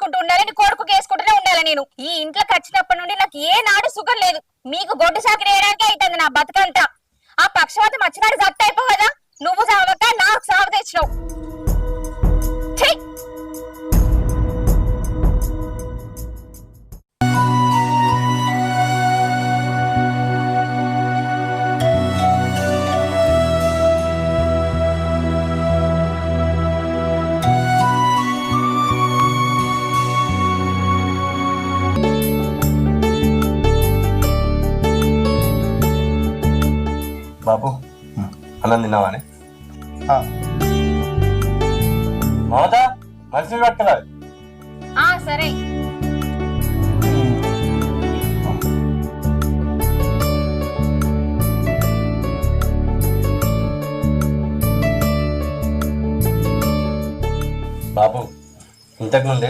వేసుకుంటూ ఉండాలి నీ కొడుకు వేసుకుంటూనే ఉండాలి నేను. ఈ ఇంట్లోకి వచ్చినప్పటి నుండి నాకు ఏ నాడు సుఖం లేదు. మీకు గొడ్డు సాకి వేయడానికి అవుతుంది నా బతుకంతా. ఆ పక్షవాతం వచ్చినాడు జట్టు అయిపో కదా? బాబు. అన్నం తిన్నావానే? ఆ, మమత మనిషి పట్టుకెళ్ళాలి ఆ సరే. బాబు ఇంతకు ముందే